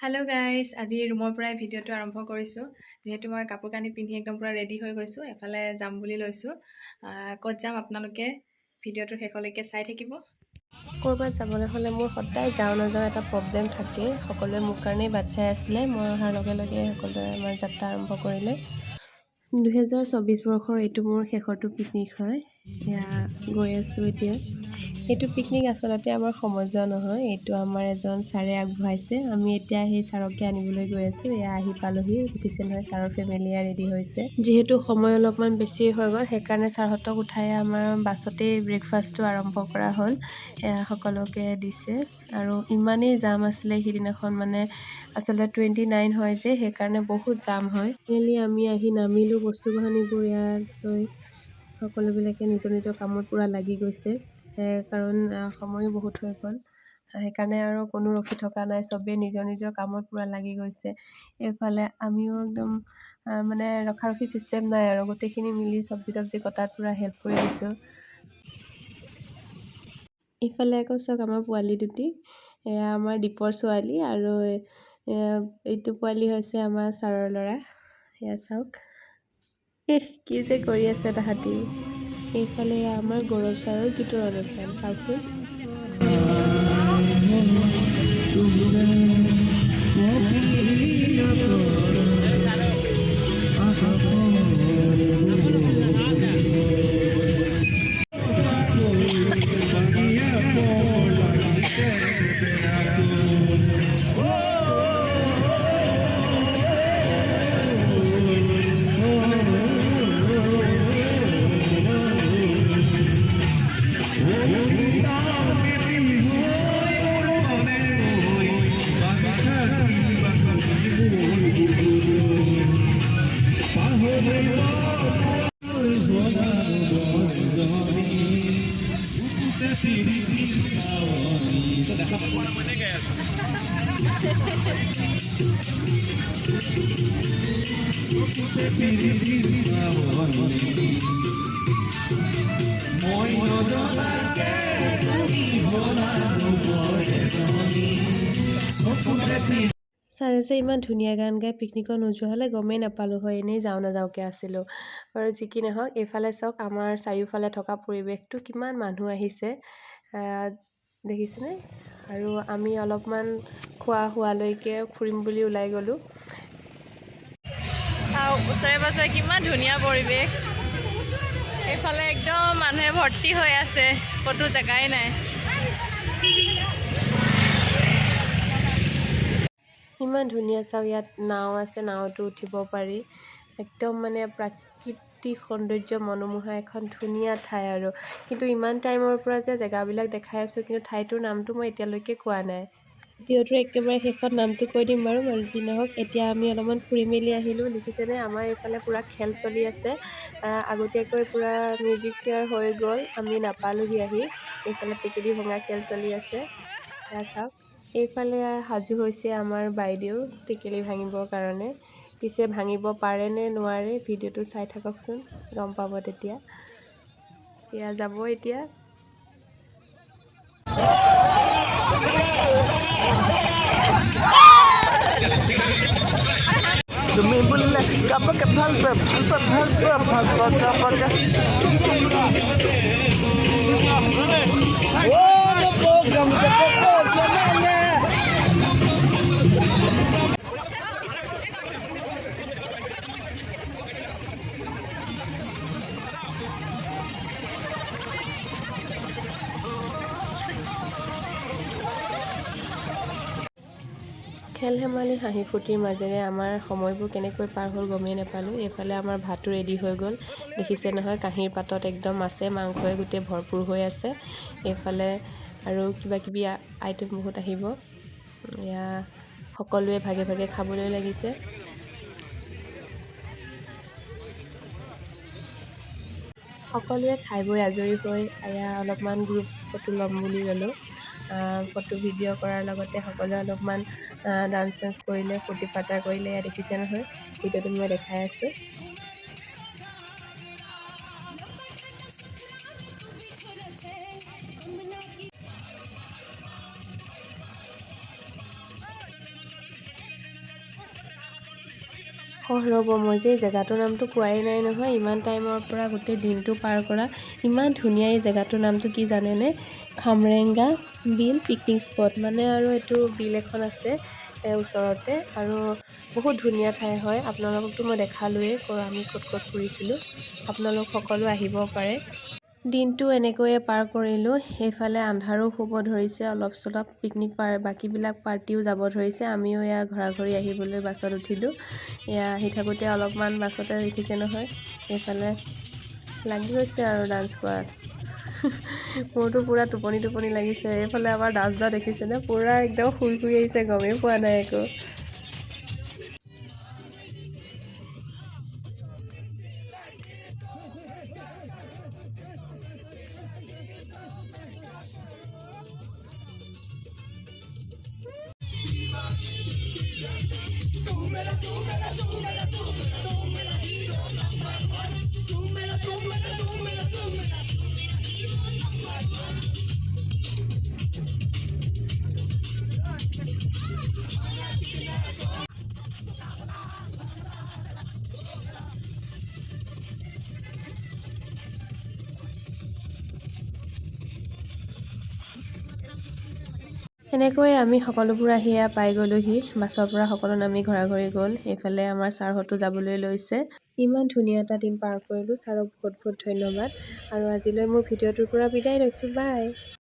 Hello guys আজি ৰুমৰ পৰাই ভিডিঅ'টো আৰম্ভ কৰিছোঁ। যিহেতু মই কাপোৰ কানি পিন্ধি একদম পূৰা ৰেডি হৈ গৈছোঁ এফালে যাম বুলি লৈছোঁ। ক'ত যাম আপোনালোকে ভিডিঅ'টোৰ শেষলৈকে চাই থাকিব? ক'ৰবাত যাবলৈ হ'লে মোৰ সদায় যাওঁ নাযাওঁ এটা প্ৰব্লেম থাকেই। সকলোৱে মোৰ কাৰণেই বাট চাই আছিলে। মই অহাৰ লগে লগে সকলোৱে আমাৰ যাত্ৰা আৰম্ভ কৰিলে। দুহেজাৰ চৌবিছ বৰ্ষৰ এইটো মোৰ শেষৰটো পিকনিক হয়। এয়া গৈ আছোঁ এতিয়া। এইটো পিকনিক আচলতে আমাৰ সমজুৱা নহয়। এইটো আমাৰ এজন ছাৰে আগবঢ়াইছে। আমি এতিয়া সেই ছাৰকে আনিবলৈ গৈ আছোঁ। এয়া আহি পালোহি। দেখিছে নহয় ছাৰৰ ফেমিলিয়া ৰেডি হৈছে। যিহেতু সময় অলপমান বেছি হৈ গ'ল সেইকাৰণে ছাৰহঁতক উঠাই আমাৰ বাছতেই ব্ৰেকফাষ্টটো আৰম্ভ কৰা হ'ল। এয়া সকলোকে দিছে। আৰু ইমানেই জাম আছিলে সিদিনাখন মানে আচলতে টুৱেণ্টি নাইন হয় যে সেইকাৰণে বহুত জাম হয়। মেইনলি আমি আহি নামিলোঁ। বস্তু বাহানিবোৰ ইয়াত লৈ সকলোবিলাকে নিজৰ নিজৰ কামত পূৰা লাগি গৈছে। কাৰণ সময়ো বহুত হৈ গ'ল। সেইকাৰণে আৰু কোনো ৰখি থকা নাই চবেই নিজৰ নিজৰ কামত পূৰা লাগি গৈছে। এইফালে আমিও একদম মানে ৰখাৰখি ছিষ্টেম নাই আৰু গোটেইখিনি মিলি চব্জি তব্জি কটাত পূৰা হেল্প কৰি দিছোঁ। ইফালে আকৌ চাওক আমাৰ পোৱালি দুটি এয়া আমাৰ দীপৰ ছোৱালী আৰু এইটো পোৱালি হৈছে আমাৰ ছাৰৰ ল'ৰা। এয়া চাওক। ইহ কি যে কৰি আছে তাহাঁতি। এইফালে আমাৰ গৌৰৱ ছাৰৰ গীতৰ অনুষ্ঠান চাওকচোন। মই নজনাকে তুমি হলা ৰূপৰে জনী চকুতে ছাৰে যে ইমান ধুনীয়া গান গাই পিকনিকত নোযোৱা হ'লে গমেই নাপালোঁ হয় এনেই যাওঁ নাযাওঁকৈ আছিলোঁ। বাৰু যি কি নহওক এইফালে চাওক আমাৰ চাৰিওফালে থকা পৰিৱেশটো কিমান মানুহ আহিছে। আহ, দেখিছেনে? আৰু আমি অলপমান খোৱা হোৱালৈকে ফুৰিম বুলি ওলাই গ'লোঁ। ওচৰে পাঁজৰে কিমান ধুনীয়া পৰিৱেশ। এইফালে একদম মানুহে ভৰ্তি হৈ আছে ক'তো জেগাই নাই। ইমান ধুনীয়া চাওক ইয়াত নাও আছে নাওতো উঠিব পাৰি। একদম মানে প্ৰাকৃতিক সৌন্দৰ্য মনোমোহা এখন ধুনীয়া ঠাই আৰু। কিন্তু ইমান টাইমৰ পৰা যে জেগাবিলাক দেখাই আছোঁ কিন্তু ঠাইটোৰ নামটো মই এতিয়ালৈকে কোৱা নাই। ভিডিঅ'টোৰ একেবাৰে শেষত নামটো কৈ দিম বাৰু বাৰু যি নহওক এতিয়া আমি অলপমান ফুৰি মেলি আহিলোঁ। দেখিছেনে? আমাৰ এইফালে পূৰা খেল চলি আছে। আগতীয়াকৈ পূৰা মিউজিক চেয়াৰ হৈ গ'ল। আমি নাপালোঁহি আহি। এইফালে টেকেলি ভঙা খেল চলি আছে। চাওক। এইফালে সাজু হৈছে আমাৰ বাইদেউ টেকেলি ভাঙিবৰ কাৰণে। পিছে ভাঙিব পাৰে নে নোৱাৰে ভিডিঅ'টো চাই থাককচোন গম পাব তেতিয়া। এয়া যাব এতিয়া। তুমি বোলে কাবাকে ভাল পায় ভাল পায় ভাল পায় ভাল কাবাকে খেল ধেমালি হাঁহি ফূৰ্তিৰ মাজেৰে আমাৰ সময়বোৰ কেনেকৈ পাৰ হ'ল গমেই নাপালোঁ। এইফালে আমাৰ ভাতো ৰেডি হৈ গ'ল। দেখিছে নহয় কাঁহীৰ পাতত একদম মাছে মাংসই গোটেই ভৰপূৰ হৈ আছে। এইফালে আৰু কিবা কিবি আ- আইটেম বহুত আহিব। এয়া সকলোৱে ভাগে ভাগে খাবলৈ লাগিছে। সকলোৱে খাই বৈ আজৰি হৈ এয়া অলপমান গ্ৰুপ ফটো ল'ম বুলি ল'লোঁ ফটো ভিডিঅ' কৰাৰ লগতে সকলোৱে অলপমান ডান্স চান্স কৰিলে ফূৰ্তি ফাৰ্তা কৰিলে এয়া দেখিছে নহয়। ভিডিঅ'টো মই দেখাই আছোঁ। অঁ ৰ'ব মই যে এই জেগাটোৰ নামটো কোৱাই নাই নহয়। ইমান টাইমৰ পৰা গোটেই দিনটো পাৰ কৰা। ইমান ধুনীয়া এই জেগাটোৰ নামটো কি জানেনে? খামৰেংগা বিল পিকনিক স্পট মানে আৰু এইটো বিল এখন আছে ওচৰতে আৰু বহুত ধুনীয়া ঠাই হয়। আপোনালোককতো মই দেখালোৱেই ক- আমি ক'ত ক'ত ফুৰিছিলোঁ। আপোনালোক সকলো আহিব পাৰে। দিনটো এনেকৈয়ে পাৰ কৰিলোঁ। সেইফালে আন্ধাৰো হ'ব ধৰিছে অলপ চলপ পিকনিক পাৰ বাকীবিলাক পাৰ্টিও যাব ধৰিছে। আমিও এয়া ঘৰা ঘৰি আহিবলৈ বাছত উঠিলোঁ। এয়া আহি থাকোঁতে অলপমান বাছতে দেখিছে নহয়। এইফালে লাগি গৈছে আৰু ডান্স কৰাত মোৰতো পূৰা টোপনি টোপনি লাগিছে। এইফালে আমাৰ দাস দা দেখিছেনে? পূৰা একদম শুই শুই আহিছে, গমেই পোৱা নাই একো। এনেকৈ আমি সকলোবোৰ আহি এয়া পাই গ'লোহি। বাছৰ পৰা সকলো নামি ঘৰা ঘৰি গ'ল। এইফালে আমাৰ ছাৰহঁতো যাবলৈ লৈছে। ইমান ধুনীয়া এটা দিন পাৰ কৰিলোঁ। ছাৰক বহুত বহুত ধন্যবাদ। আৰু আজিলৈ মোৰ ভিডিঅ'টোৰ পৰা বিদায় লৈছোঁ। বাই।